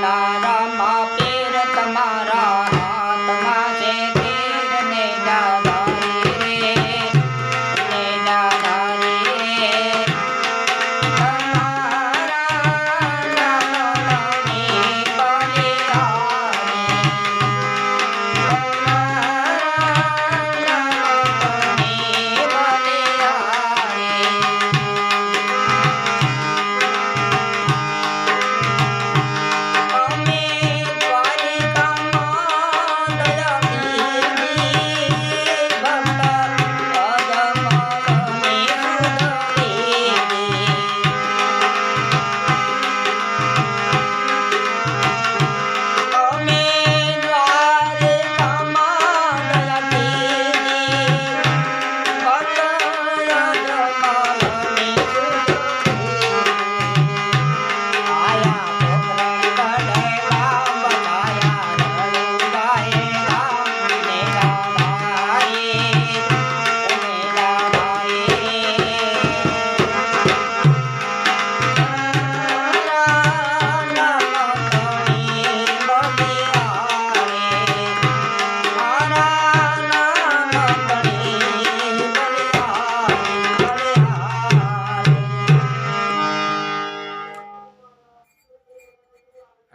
la la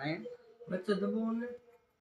ఆయన మరి చదువుకోండి